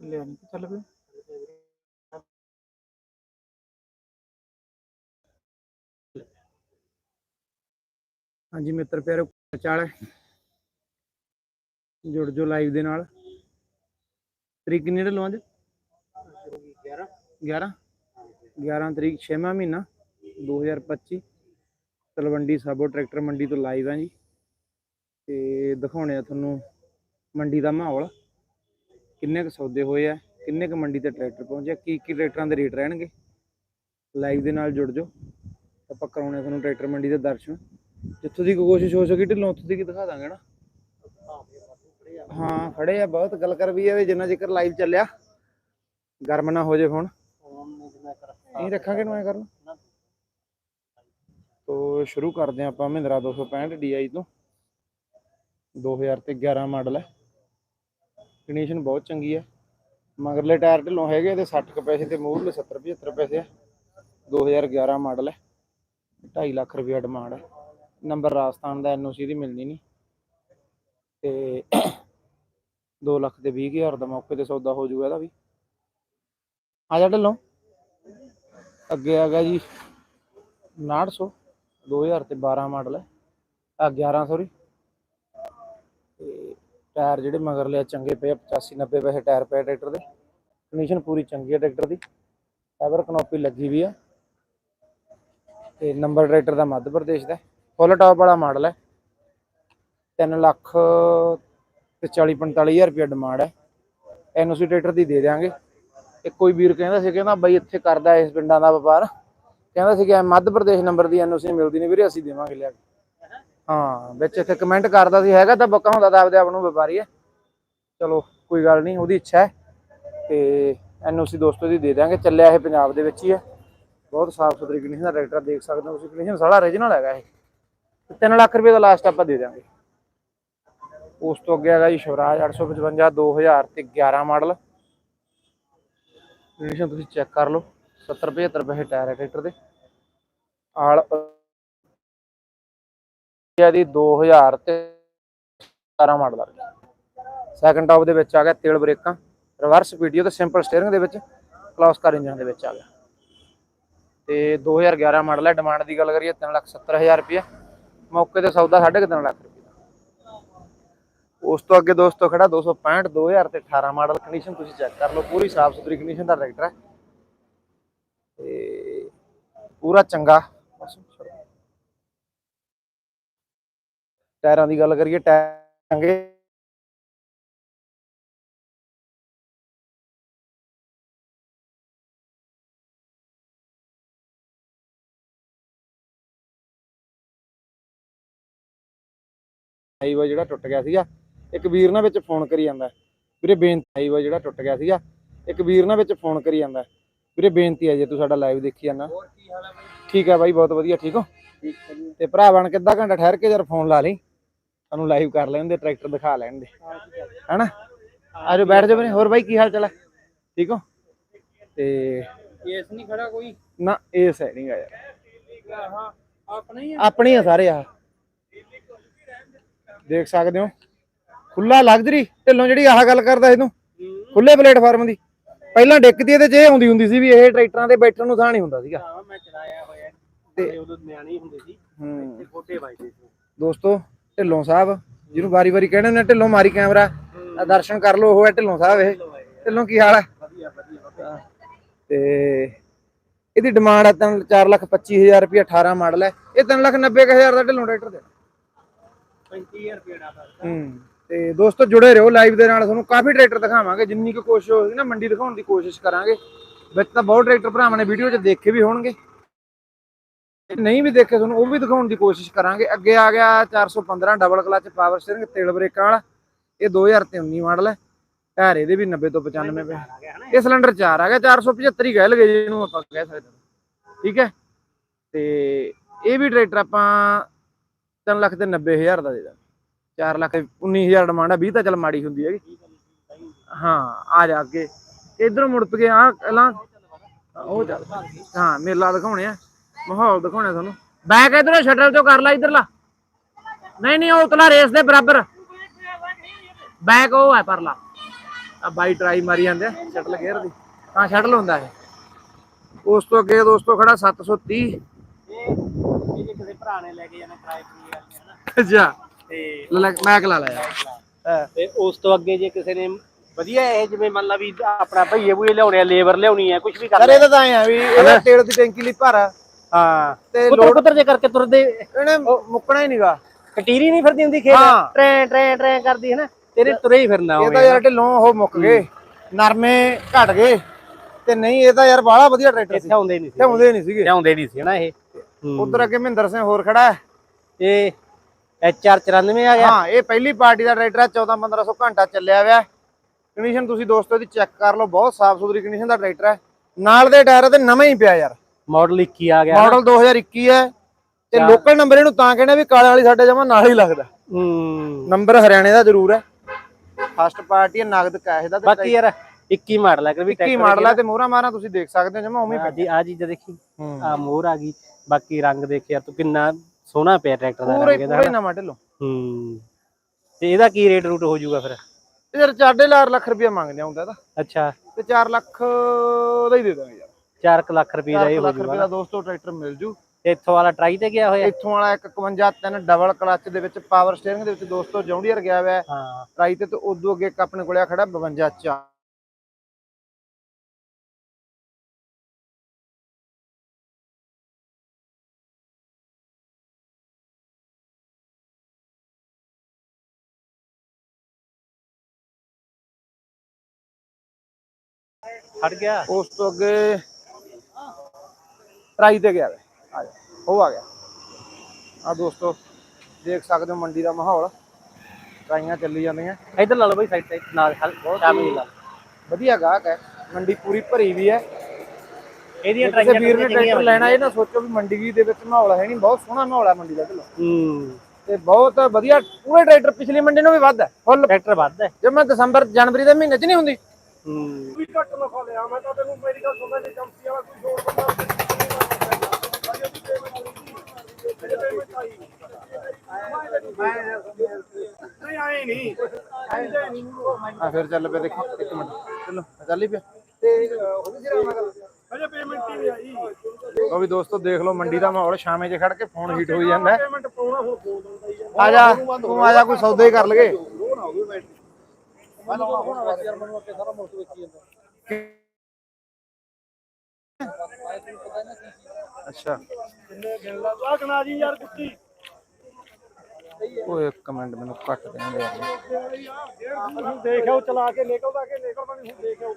ਚੱਲ ਪਿਆ ਹਾਂਜੀ ਮਿੱਤਰ ਪਿਆਰੋ ਚਾਲ ਜੁੜ ਜੋ ਲਾਈਵ ਦੇ ਨਾਲ। ਤਰੀਕ ਕਿੰਨੀ ਢੱਲੋਂ ਅੱਜ? 11 11 11 ਤਰੀਕ 6ਵਾਂ ਮਹੀਨਾ 2025 ਤਲਵੰਡੀ ਸਾਬੋ ਟਰੈਕਟਰ ਮੰਡੀ ਤੋਂ ਲਾਈਵ ਆ ਜੀ। ਤੇ ਦਿਖਾਉਣੇ ਆ ਤੁਹਾਨੂੰ ਮੰਡੀ ਦਾ ਮਾਹੌਲ। ਕਿੰਨੇ ਕੁ ਸੌਦੇ ਹੋਏ ਆ, ਕਿੰਨੇ ਕੁ ਮੰਡੀ ਤੇ ਟਰੈਕਟਰ ਪਹੁੰਚਿਆ ਕੀ ਕੀ ਟਰੈਕਟਰਾਂ ਦੇ ਰੇਟ ਰਹਿਣਗੇ? ਲਾਈਵ ਦੇ ਨਾਲ ਜੁੜ ਜਾਓ, ਆਪਾਂ ਕਰਾਉਣੇ ਤੁਹਾਨੂੰ ਟਰੈਕਟਰ ਮੰਡੀ ਦੇ ਦਰਸ਼ਨ। ਜਿੱਥੋਂ ਦੀ ਕੋਸ਼ਿਸ਼ ਹੋ ਸਕੀ ਢਿੱਲੋਂ, ਉੱਥੋਂ ਦੀ ਕੀ ਦਿਖਾ ਦਾਂਗੇ ਨਾ? ਹਾਂ, ਖੜੇ ਆ ਬਹੁਤ, ਗੱਲ ਕਰ ਵੀ ਆ ਜਿੰਨਾ ਚਿਰ ਲਾਈਵ ਚੱਲਿਆ, ਗਰਮ ਨਾ ਹੋ ਜੇ ਫੋਨ ਨਹੀਂ ਰੱਖਾਂਗੇ ਨੂੰ ਐ ਕਰਨਾ? ਤੋ ਸ਼ੁਰੂ ਕਰਦੇ ਹਾਂ ਆਪਾਂ ਮਹਿੰਦਰਾ 265 DI ਤੋਂ। 2011 ਮਾਡਲ ਹੈ। ਕੰਡੀਸ਼ਨ ਬਹੁਤ ਚੰਗੀ ਹੈ ਮਗਰਲੇ ਟਾਇਰ ਢਿੱਲੋਂ ਹੈਗੇ ਤੇ 60 ਕੁ ਪੈਸੇ ਤੇ ਮੂਹਰਲੇ 70 75 ਪੈਸੇ ਆ। 2011 ਮਾਡਲ ਹੈ 2.5 ਲੱਖ ਰੁਪਏ ਡਿਮਾਂਡ ਹੈ ਨੰਬਰ ਰਾਜਸਥਾਨ ਦਾ ਐਨਓਸੀ ਦੀ ਮਿਲਣੀ ਨਹੀਂ। ਤੇ 2 ਲੱਖ ਤੇ 20 ਹਜ਼ਾਰ ਦਾ ਮੌਕੇ ਤੇ ਸੌਦਾ ਹੋ ਜਾਊਗਾ ਇਹਦਾ ਵੀ। ਆ ਜਾ ਢਿੱਲੋਂ। ਅੱਗੇ ਆ ਗਿਆ ਜੀ 900 2000 ਤੇ 12 ਮਾਡਲ ਹੈ ਆ 11 ਸੌਰੀ ਟਾਇਰ ਜਿਹੜੇ ਮਗਰ ਲਿਆ ਚੰਗੇ ਪਏ ਆ 85 90 ਪੈਸੇ ਟਾਇਰ ਪਏ ਟਰੈਕਟਰ ਦੇ। ਕੰਡੀਸ਼ਨ ਪੂਰੀ ਚੰਗੀ ਹੈ ਟਰੈਕਟਰ ਦੀ। ਫਾਈਬਰ ਕਨੋਪੀ ਲੱਗੀ ਵੀ ਆ। ਤੇ ਨੰਬਰ ਟਰੈਕਟਰ ਦਾ ਮੱਧ ਪ੍ਰਦੇਸ਼ ਦਾ ਫੁੱਲ ਟਾਪ ਵਾਲਾ ਮਾਡਲ ਹੈ। 3 ਲੱਖ ਤੇ 40 45000 ਰੁਪਏ ਡਿਮਾਂਡ ਹੈ। ਐਨਓਸੀ ਟਰੈਕਟਰ ਦੀ ਦੇ ਦਿਆਂਗੇ। ਇੱਕ ਕੋਈ ਵੀਰ ਕਹਿੰਦਾ ਸੀ, ਕਹਿੰਦਾ ਬਾਈ ਇੱਥੇ ਕਰਦਾ ਇਸ ਪਿੰਡਾਂ ਦਾ ਵਪਾਰ। ਕਹਿੰਦਾ ਸੀ ਕਿ ਮੱਧ ਪ੍ਰਦੇਸ਼ ਨੰਬਰ ਦੀ ਐਨਓਸੀ ਮਿਲਦੀ ਨਹੀਂ ਵੀਰੇ, ਅਸੀਂ ਦੇਵਾਂਗੇ ਲਿਆ ਕੇ। ਹਾਂ, ਵਿੱਚ ਇੱਥੇ ਕਮੈਂਟ ਕਰਦਾ ਸੀ, ਹੈਗਾ ਤਾਂ ਬੱਕਾ ਹੁੰਦਾ ਤਾਂ ਆਪਦੇ ਆਪ ਨੂੰ ਵਪਾਰੀ ਹੈ। ਚਲੋ, ਕੋਈ ਗੱਲ ਨਹੀਂ, ਉਹਦੀ ਇੱਛਾ ਹੈ। ਤੇ ਐਨਓਸੀ ਦੋਸਤੋ ਦੀ ਦੇ ਦਿਆਂਗੇ, ਚੱਲਿਆ ਇਹ ਪੰਜਾਬ ਦੇ ਵਿੱਚ ਹੀ ਹੈ। ਬਹੁਤ ਸਾਫ਼ ਸੁਥਰੀ ਕੰਡੀਸ਼ਨ ਦਾ ਟਰੈਕਟਰ ਦੇਖ ਸਕਦੇ ਹੋ ਤੁਸੀਂ ਕੰਡੀਸ਼ਨ ਸਾਰਾ origignal ਹੈਗਾ ਇਹ। 3 ਲੱਖ ਰੁਪਏ ਦਾ ਲਾਸਟ ਆਪਾਂ ਦੇ ਦਿਆਂਗੇ। ਉਸ ਤੋਂ ਅੱਗੇ ਹੈਗਾ ਜੀ ਸ਼ਿਵਰਾਜ 855 2000 ਤੇ 11 ਮਾਡਲ। ਕੰਡੀਸ਼ਨ ਤੁਸੀਂ ਚੈੱਕ ਕਰ ਲਓ 70 75 ਰੁਪਏ ਟਾਇਰ ਹੈ ਟਰੈਕਟਰ ਦੇ। ਆਲ ਦੀ 2000 ਤੇ 17 ਮਾਡਲ ਆ। ਸੈਕੰਡ ਟਾਪ ਦੇ ਵਿੱਚ ਆ ਗਿਆ ਤੇਲ ਬ੍ਰੇਕਾਂ ਰਿਵਰਸ ਪੀਟੀਓ ਤੇ ਸਿੰਪਲ ਸਟੀਅਰਿੰਗ ਦੇ ਵਿੱਚ ਕਲੌਸ ਕਾਰ ਇੰਜਨ ਦੇ ਵਿੱਚ ਆ ਗਿਆ। ਤੇ 2011 ਮਾਡਲ ਹੈ ਡਿਮਾਂਡ ਦੀ ਗੱਲ ਕਰੀਏ 370000 ਰੁਪਏ ਮੌਕੇ ਤੇ ਸੌਦਾ 3.5 ਲੱਖ ਰੁਪਏ ਉਸ ਤੋਂ ਅੱਗੇ ਦੋਸਤੋ ਖੜਾ 265 2000 ਤੇ 18 ਮਾਡਲ ਕੰਡੀਸ਼ਨ ਤੁਸੀਂ ਚੈੱਕ ਕਰ ਲਓ, ਪੂਰੀ ਸਾਫ਼ ਸੁਥਰੀ ਕੰਡੀਸ਼ਨ ਦਾ ਟਰੈਕਟਰ ਹੈ ਤੇ ਪੂਰਾ ਚੰਗਾ। ਟਾਇਰਾਂ ਦੀ ਗੱਲ ਕਰੀਏ ਟਾਇਰ ਚੰਗੇ ਹਾਈਵਾ ਜਿਹੜਾ ਟੁੱਟ ਗਿਆ ਸੀਗਾ ਇੱਕ ਵੀਰ ਨਾਲ ਵਿੱਚ ਫੋਨ ਕਰੀ ਜਾਂਦਾ। ਵੀਰੇ ਬੇਨਤੀ ਹਾਈਵਾ ਜਿਹੜਾ ਟੁੱਟ ਗਿਆ ਸੀਗਾ ਇੱਕ ਵੀਰ ਨਾਲ ਵਿੱਚ ਫੋਨ ਕਰੀ ਜਾਂਦਾ। ਵੀਰੇ ਬੇਨਤੀ ਹੈ ਜੇ ਤੂੰ ਸਾਡਾ ਲਾਈਵ ਦੇਖੀ ਜਾਂਦਾ। ਠੀਕ ਹੈ ਬਾਈ ਬਹੁਤ ਵਧੀਆ ਠੀਕ ਹੋ? ਤੇ ਭਰਾ ਬਣ ਕੇ ਅੱਧਾ ਘੰਟਾ ਠਹਿਰ ਕੇ ਜਰ ਫੋਨ ਲਾ ਲਈ। ਤੁਹਾਨੂੰ ਲਾਈਵ ਕਰ ਲੈਣ ਦੇ ਟਰੈਕਟਰ ਦਿਖਾ ਲੈਣ ਦੇ। ਹਨਾ? ਆਜੋ ਬੈਠ ਜਾ ਵੀਰੇ ਹੋਰ ਬਾਈ ਕੀ ਹਾਲ ਚਾਲ ਹੈ ਠੀਕ ਹੋ? ਤੇ ਕੇਸ ਨਹੀਂ ਖੜਾ ਕੋਈ? ਨਾ ਇਹ ਸੈਟਿੰਗ ਆ ਯਾਰ। ਹਾਂ ਆਪਣਾ ਹੀ ਆਪਣੀ ਆ ਸਾਰੇ ਆ। ਦੇਖ ਸਕਦੇ ਹੋ। ਖੁੱਲਾ ਲਗਜ਼ਰੀ ਢਿੱਲੋਂ ਜਿਹੜੀ ਆਹ ਗੱਲ ਕਰਦਾ ਇਹਨੂੰ ਖੁੱਲੇ ਪਲੇਟਫਾਰਮ ਦੀ। ਪਹਿਲਾਂ ਡਿੱਕਦੀ ਇਹਦੇ 'ਚ ਇਹ ਆਉਂਦੀ ਹੁੰਦੀ ਸੀ ਵੀ ਇਹ ਟਰੈਕਟਰਾਂ ਦੇ ਬੈਠਣ ਨੂੰ ਥਾਂ ਨਹੀਂ ਹੁੰਦਾ ਸੀਗਾ। ਹਾਂ ਮੈਂ ਚਲਾਇਆ ਹੋਇਆ। ਤੇ- ਤੇ ਉਦੋਂ ਨਿਆਣੇ ਹੀ ਹੁੰਦੇ ਸੀ। ਹੂੰ। ਤੇ ਛੋਟੇ ਵੱਜਦੇ ਸੀ। ਦੋਸਤੋ ਢਿੱਲੋਂ ਸਾਹਿਬ, ਜਿਹਨੂੰ ਵਾਰੀ-ਵਾਰੀ ਕਹਿੰਦੇ ਨੇ ਢਿੱਲੋਂ ਮਾਰੀ ਕੈਮਰਾ ਆ ਦਰਸ਼ਨ ਕਰ ਲਓ ਉਹ ਹੈ ਢਿੱਲੋਂ ਸਾਹਿਬ ਇਹ। ਢਿੱਲੋਂ ਕੀ ਹਾਲ ਹੈ ਵਧੀਆ ਵਧੀਆ ਵਧੀਆ ਤੇ ਇਹਦੀ ਡਿਮਾਂਡ ਹੈ ਤਾਂ 4 ਲੱਖ 25000 ਰੁਪਏ 18 ਮਾਡਲ ਹੈ। ਇਹ 3 ਲੱਖ 90000 ਦਾ ਢਿੱਲੋਂ ਟਰੈਕਟਰ ਦੇ 35000 ਰੁਪਏ ਦਾ ਹੂੰ, ਤੇ ਦੋਸਤੋ ਜੁੜੇ ਰਹੋ ਲਾਈਵ ਦੇ ਨਾਲ, ਤੁਹਾਨੂੰ ਕਾਫੀ ਟਰੈਕਟਰ ਦਿਖਾਵਾਂਗੇ। ਜਿੰਨੀ ਕੁ ਕੋਸ਼ਿਸ਼ ਹੋਏਗੀ ਨਾ, ਮੰਡੀ ਦਿਖਾਉਣ ਦੀ ਕੋਸ਼ਿਸ਼ ਕਰਾਂਗੇ। ਵਿੱਚ ਤਾਂ ਬਹੁਤ ਟਰੈਕਟਰ ਭਰਾਵਾਂ ਨੇ ਵੀਡੀਓ 'ਚ ਦੇਖੇ ਵੀ ਹੋਣਗੇ। ਨਹੀਂ ਵੀ ਦੇਖੇ ਤੁਹਾਨੂੰ ਉਹ ਵੀ ਦਿਖਾਉਣ ਦੀ ਕੋਸ਼ਿਸ਼ ਕਰਾਂਗੇ। ਅੱਗੇ ਆ ਗਿਆ 415 ਡਬਲ ਕਲਚ ਪਾਵਰ ਸਟੀਅਰਿੰਗ ਤੇਲ ਬ੍ਰੇਕਾਂ ਵਾਲਾ। ਇਹ 2019 ਮਾਡਲ ਹੈ। ਟਾਇਰ ਇਹਦੇ ਵੀ 90 ਤੋਂ 95 ਪਏ ਇਹ। ਸਿਲੰਡਰ 4 ਆ ਗਿਆ 475 ਹੀ ਕਹਿ ਲਗੇ ਜਿਹਨੂੰ ਆਪਾਂ ਕਹਿ ਸਕਦੇ ਹਾਂ। ਠੀਕ ਹੈ? ਤੇ ਇਹ ਵੀ ਟਰੈਕਟਰ ਆਪਾਂ 3 ਲੱਖ ਤੇ 90000 ਦਾ ਦੇ ਦਾਂਗੇ। 4 ਲੱਖ 19000 ਡਿਮਾਂਡ ਆ 20 ਤਾਂ ਚੱਲ ਮਾੜੀ ਹੁੰਦੀ ਹੈਗੀ। ਹਾਂ ਆ ਜਾ ਅੱਗੇ। ਇਧਰੋਂ ਮੁੜ ਪਏ ਆ ਪਹਿਲਾਂ ਉਹ ਚੱਲ। ਹਾਂ ਮੇਲਾ ਦਿਖਾਉਣੇ ਆ। ਮਾਹੌਲ ਦਿਖਾਉਣੇ ਤੁਹਾਨੂੰ। ਬੈਕ ਇਧਰੋਂ ਸ਼ਟਲ ਚੋਂ ਕਰ ਲੈ ਇਧਰਲਾ ਨਹੀਂ ਨਹੀਂ ਉਹ ਉਤਲਾ ਰੇਸ ਦੇ ਬਰਾਬਰ। ਬੈਕ ਉਹ ਹੈ ਪਰਲਾ। ਆ ਬਾਈ ਟਰਾਈ ਮਾਰੀ ਜਾਂਦੇ ਆ ਸ਼ਟਲ ਗੇਅਰ ਦੀ। ਤਾਂ ਸ਼ਟਲ ਹੁੰਦਾ ਇਹ। ਉਸ ਤੋਂ ਅੱਗੇ ਦੋਸਤੋ ਖੜਾ 730 ਇਹ ਕਿਸੇ ਭਰਾ ਨੇ ਲੈ ਕੇ ਜਾਣਾ ਟਰਾਈ ਫਰੀ ਵਾਲੀ ਹੈ ਨਾ ਅੱਛਾ। ਤੇ ਲੈ ਮੈਂ ਕਲਾ ਲਿਆ। ਹਾਂ ਤੇ ਉਸ ਤੋਂ ਅੱਗੇ ਜੇ ਕਿਸੇ ਨੇ ਵਧੀਆ ਇਹ ਜਿਵੇਂ ਮੰਨ ਲਾ ਵੀ ਆਪਣਾ ਭਈਏ ਭੂਏ ਲਿਆਉਣੇ ਆ ਲੇਬਰ ਲਿਆਉਣੀ ਆ ਕੁਝ ਵੀ ਸਰ ਕਰਨਾ ਇਹਦਾ ਤਾਂ ਐ ਆ ਵੀ ਇਹਦਾ ਤੇਲ ਦੀ ਟੈਂਕੀ ਲਈ ਭਰ। ਆ ਹਾਂ। ਤੇ ਕੁੱਤਰ ਲੋਡ ਕੁੱਤਰ ਜੇ ਕਰਕੇ ਤੁਰਦੇ ਇਹਨੇ ਮੁੱਕਣਾ ਹੀ ਨਹੀਂਗਾ ਕਟੀਰੀ ਨਹੀਂ ਫਿਰਦੀ ਹੁੰਦੀ ਖੇਤ। ਹਾਂ। ਟ੍ਰੈਂ ਟ੍ਰੈਂ ਟ੍ਰੈਂ ਕਰਦੀ ਹੈ ਨਾ। ਤੇਰੇ ਤੁਰੇ ਹੀ ਫਿਰਨਾ ਇਹ ਹੋਵੇ ਤਾਂ ਯਾਰ ਢਿੱਲੋਂ ਉਹ ਮੁੱਕ ਗਏ। ਨਰਮੇ ਘਟ ਗਏ। ਤੇ ਨਹੀਂ ਇਹ ਤਾਂ ਯਾਰ ਬਾਹਲਾ ਵਧੀਆ ਟਰੈਕਟਰ ਸੀ। ਇੱਥੇ ਆਉਂਦੇ ਨਹੀਂ ਤੇ ਸੀ ਆਉਂਦੇ ਨਹੀਂ ਸੀਗੇ। ਆਉਂਦੇ ਨਹੀਂ ਸੀ ਨਾ ਇਹ। ਉਧਰ ਅੱਗੇ ਮਹਿੰਦਰ ਸਿੰਘ ਹੋਰ ਖੜਾ ਹੈ। ਇਹ HR 94 ਆ ਗਿਆ। ਹਾਂ ਇਹ ਪਹਿਲੀ ਪਾਰਟੀ ਦਾ ਟਰੈਕਟਰ ਹੈ। 14 1500 ਘੰਟਾ ਚੱਲਿਆ ਹੋਇਆ ਕੰਡੀਸ਼ਨ ਤੁਸੀਂ ਦੋਸਤੋ ਇਹਦੀ ਚੈੱਕ ਕਰ ਲਓ। ਬਹੁਤ ਸਾਫ਼ ਸੁਥਰੀ ਕੰਡੀਸ਼ਨ ਦਾ ਟਰੈਕਟਰ ਹੈ। ਨਾਲ ਦੇ ਟਾਇਰ ਤੇ ਨਵਾਂ ਹੀ ਪਿਆ ਯਾਰ। ਮਾਡਲ 21 ਆ ਗਿਆ। ਮਾਡਲ 2021 ਹੈ ਤੇ ਲੋਕਲ ਨੰਬਰ ਇਹਨੂੰ ਤਾਂ ਕਹਿੰਦੇ ਵੀ ਕਾਲੇ ਵਾਲੀ ਸਾਡੇ ਜਮਾ ਨਾਲ ਹੀ ਲੱਗਦਾ। ਹੂੰ। ਨੰਬਰ ਹਰਿਆਣੇ ਦਾ ਜ਼ਰੂਰ ਹੈ। ਫਸਟ ਪਾਰਟੀ ਹੈ ਨਗਦ ਕੈਸ਼ ਦਾ ਬਾਕੀ ਯਾਰ 21 ਮਾਡਲ ਹੈ ਕਿ ਵੀ 21 ਮਾਡਲ ਹੈ ਤੇ ਮੋਹਰਾ ਮਾਰਾ ਤੁਸੀਂ ਦੇਖ ਸਕਦੇ ਹੋ ਜਮਾ ਉਵੇਂ ਹੀ ਆ ਜੀ ਚੀਜ਼ ਦੇਖੀ। ਆ ਮੋਹਰ ਆ ਗਈ ਬਾਕੀ ਰੰਗ ਦੇਖਿਆ ਤੂੰ ਕਿੰਨਾ ਸੋਹਣਾ ਪਿਆ ਟਰੈਕਟਰ ਦਾ ਪੂਰੇ ਰੰਗ ਇਹਦਾ ਪੂਰੇ ਨਵਾਂ ਢਿੱਲੋਂ। ਹੂੰ। ਤੇ ਇਹਦਾ ਕੀ ਰੇਟ ਰੂਟ ਹੋ ਜਾਊਗਾ ਫਿਰ? ਤੇ ਯਾਰ 4.5 ਲੱਖ ਰੁਪਇਆ ਮੰਗਦੇ ਆਉਂਦਾ ਇਹਦਾ ਅੱਛਾ। ਤੇ 4 ਲੱਖ ਦਾ ਹੀ ਦੇ ਦਾਂਗੇ ਯਾਰ। 4 ਲੱਖ ਰੁਪਏ ਦਾ 4 ਇਹ ਹੋ ਲੱਖ ਰੁਪਏ ਦਾ ਦੋਸਤੋ ਟਰੈਕਟਰ ਮਿਲ ਜੂ। ਇੱਥੋਂ ਵਾਲਾ ਟਰਾਈ ਤੇ ਗਿਆ ਹੋਇਆ? ਇੱਥੋਂ ਵਾਲਾ ਇੱਕ 51 ਤਿੰਨ ਡਬਲ ਕਲਚ ਦੇ ਵਿੱਚ ਪਾਵਰ ਸਟੀਅਰਿੰਗ ਦੇ ਵਿੱਚ ਦੋਸਤੋ ਜੌਂਡੀਅਰ ਗਿਆ ਹੋਇਆ ਹੈ। ਹਾਂ। ਟਰਾਈ ਤੇ ਤੇ ਉਦੋਂ ਅੱਗੇ ਇੱਕ ਆਪਣੇ ਕੋਲੇ ਆ ਖੜਾ 52 ਚਾ ਹਟ ਗਿਆ। ਉਸ ਤੋਂ ਅੱਗੇ ਟਰਾਈ ਤੇ ਗਿਆ ਵੇ। ਆ ਜਾ ਉਹ ਆ ਗਿਆ। ਆ ਦੋਸਤੋ ਦੇਖ ਸਕਦੇ ਹੋ ਮੰਡੀ ਦਾ ਮਾਹੌਲ। ਟਰਾਈਆਂ ਚੱਲੀ ਜਾਂਦੀਆਂ। ਇੱਧਰ ਲਾ ਲਓ ਬਈ ਸਾਈਡ ਸਾਈਡ ਨਾਲ ਹਲ ਸ਼ਾਮੀ ਲਾ ਵਧੀਆ ਗਾਹਕ ਹੈ। ਮੰਡੀ ਪੂਰੀ ਭਰੀ ਵੀ ਹੈ। ਇਹਦੀਆਂ ਟਰਾਈਆਂ ਵੀਰ ਨੇ ਟਰੈਕਟਰ ਲੈਣਾ ਇਹ ਨਾ ਸੋਚੋ ਵੀ ਮੰਡੀ ਦੇ ਵਿੱਚ ਮਾਹੌਲ ਹੈ ਨਹੀਂ। ਬਹੁਤ ਸੋਹਣਾ ਮਾਹੌਲ ਹੈ ਮੰਡੀ ਦਾ ਢਿੱਲੋਂ ਹੂੰ। ਤੇ ਬਹੁਤ ਵਧੀਆ ਪੂਰੇ ਟਰੈਕਟਰ ਪਿਛਲੀ ਮੰਡੀ ਨੂੰ ਵੀ ਵੱਧ ਹੈ। ਫੁੱਲ। ਟਰੈਕਟਰ ਵੱਧ ਹੈ। ਜੇ ਮੈਂ ਦਸੰਬਰ ਜਨਵਰੀ ਦੇ ਮਹੀਨੇ 'ਚ ਨਹੀਂ ਹੁੰਦੀ। ਹੂੰ। ਵੀ ਘੱਟ ਨਫਾ ਲਿਆ ਮੈਂ ਤਾਂ ਤੈਨੂੰ ਮੇਰੀ ਗੱਲ ਸੁਣਦਾ ਨਹੀਂ ਕੰਪਨੀ ਵਾਲਾ ਕੋਈ ਜੋੜ ਬੰਦਾ ਨਹੀਂ ਆਏ ਨਹੀਂ ਆ ਫਿਰ ਚੱਲ ਪਿਆ ਦੇਖੋ, ਇੱਕ ਮਿੰਟ। ਚਲੋ ਚੱਲ ਹੀ ਪਿਆ। ਤੇ ਉਹਦੀ ਜਿਹੜਾ ਮੈਂ ਗੱਲ ਅਜੇ ਪੇਮੈਂਟ ਹੀ ਨਹੀਂ ਆਈ ਉਹ ਵੀ ਦੋਸਤੋ, ਦੇਖ ਲਓ, ਮੰਡੀ ਦਾ ਮਾਹੌਲ ਸ਼ਾਮੇ 'ਚ ਖੜ ਕੇ ਫੋਨ ਹੀਟ ਹੋਈ ਜਾਂਦਾ। ਪੇਮੈਂਟ ਪਾਉਣਾ ਹੁਣ ਬੋਲ ਆ ਆ ਜਾ, ਤੂੰ ਆ ਜਾ, ਕੋਈ ਸੌਦਾ ਹੀ ਕਰ ਲਗੇ। ਲੋਨ ਆ ਗਈ ਬੈਟਰੀ ਮੈਂ ਲਾਉਣਾ ਹੁਣ ਯਾਰ ਮੈਨੂੰ ਅੱਗੇ ਸਾਰਾ ਮੁਲਕ ਵੇਖੀ ਜਾਂਦਾ ਅੱਛਾ। ਕਿੰਨੇ ਗਿਣ ਲਾ ਆ ਗਣਾ ਜੀ ਯਾਰ ਕੁੱਤੀ ਉਹ ਇੱਕ ਮਿੰਟ ਮੈਨੂੰ ਘੱਟ ਦੇਣ ਦੇ। ਯਾਰ ਦੇਖਿਓ ਚਲਾ ਕੇ ਨਿਕਲਦਾ ਕਿ ਨਿਕਲਦਾ ਨਹੀਂ ਹੁਣ ਦੇਖਿਓ